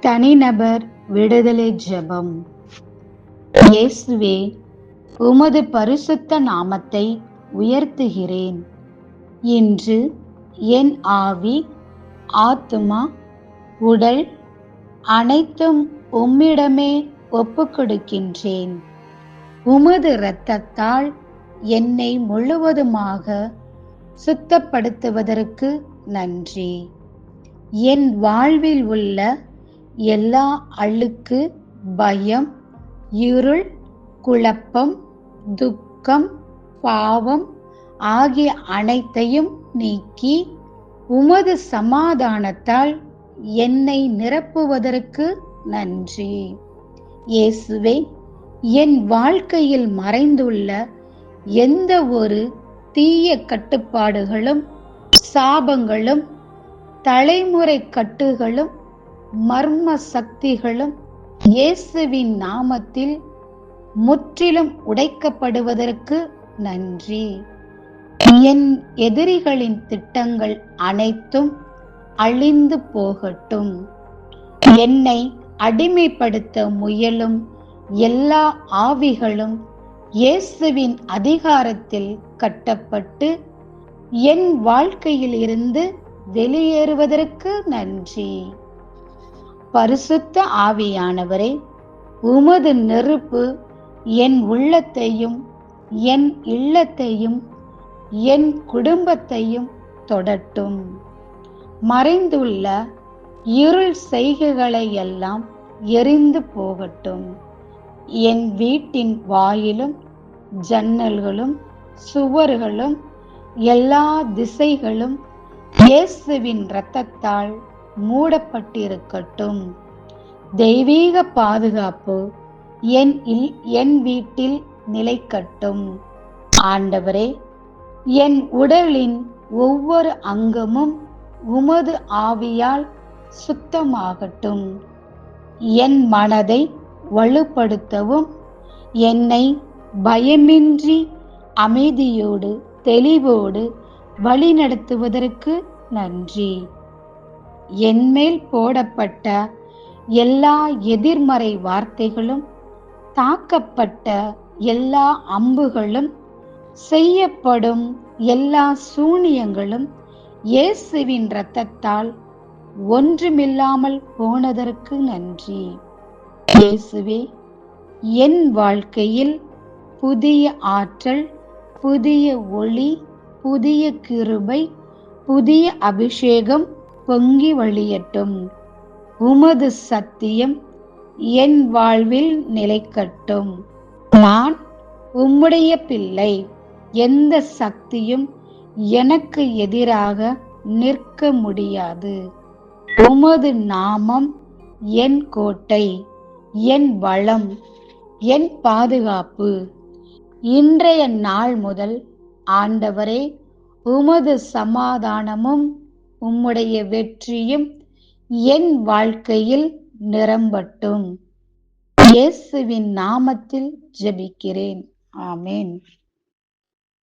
தனிநபர் விடுதலை ஜெபம். இயேசுவே உமது பரிசுத்த நாமத்தை உயர்த்துகிறேன். இன்று என் ஆவி ஆத்துமா உடல் அனைத்தும் உம்மிடமே ஒப்புக்கொடுக்கின்றேன். உமது இரத்தத்தால் என்னை முழுவதுமாக சுத்தப்படுத்துவதற்கு நன்றி. என் வாழ்வில் உள்ள எல்லா அழுக்கு பயம் இருள் குழப்பம் துக்கம் பாவம் ஆகிய அனைத்தையும் நீக்கி உமது சமாதானத்தால் என்னை நிரப்புவதற்கு நன்றி. இயேசுவே என் வாழ்க்கையில் மறைந்துள்ள எந்த ஒரு தீய கட்டுப்பாடுகளும் சாபங்களும் தலைமுறை கட்டுகளும் மர்ம சக்திகளும் இயேசுவின் நாமத்தில் முற்றிலும் உடைக்கப்படுவதற்கு நன்றி. என் எதிரிகளின் திட்டங்கள் அனைத்தும் அழிந்து போகட்டும். என்னை அடிமைப்படுத்த முயலும் எல்லா ஆவிகளும் இயேசுவின் அதிகாரத்தில் கட்டப்பட்டு என் வாழ்க்கையில் இருந்து வெளியேறுவதற்கு நன்றி. பரிசுத்த ஆவியானவரே உமது நெருப்பு என் உள்ளத்தையும் என் இல்லத்தையும் என் குடும்பத்தையும் தொடட்டும். மறைந்துள்ள இருள் செய்கைகளை எல்லாம் எரிந்து போகட்டும். என் வீட்டின் வாயிலும் ஜன்னல்களும் சுவர்களும் எல்லா திசைகளும் இயேசுவின் இரத்தத்தால் மூடப்பட்டிருக்கட்டும். தெய்வீக பாதுகாப்பு என் இல் என் வீட்டில் நிலைக்கட்டும். ஆண்டவரே என் உடலின் ஒவ்வொரு அங்கமும் உமது ஆவியால் சுத்தமாகட்டும். என் மனதை வலுப்படுத்தவும் என்னை பயமின்றி அமைதியோடு தெளிவோடு வழிநடத்துவதற்கு நன்றி. என்மேல் போடப்பட்ட எல்லா எதிர்மறை வார்த்தைகளும் தாக்கப்பட்ட எல்லா அம்புகளும் செய்யப்படும் எல்லா சூனியங்களும் இயேசுவின் இரத்தத்தால் ஒன்றுமில்லாமல் போனதற்கு நன்றி. இயேசுவே என் வாழ்க்கையில் புதிய ஆற்றல் புதிய ஒளி புதிய கிருபை புதிய அபிஷேகம் பொங்கி வழியட்டும். உமது சத்தியம் என் வாழ்வில் நிலைக்கட்டும். நான் உம்முடைய பிள்ளை. எந்த சக்தியும் எனக்கு எதிராக நிற்க முடியாது. உமது நாமம் என் கோட்டை என் வளம் என் பாதுகாப்பு. இன்றைய நாள் முதல் ஆண்டவரே உமது சமாதானமும் உம்முடைய வெற்றியும் என் வாழ்க்கையில் நிரம்பட்டும். இயேசுவின் நாமத்தில் ஜெபிக்கிறேன். ஆமேன்.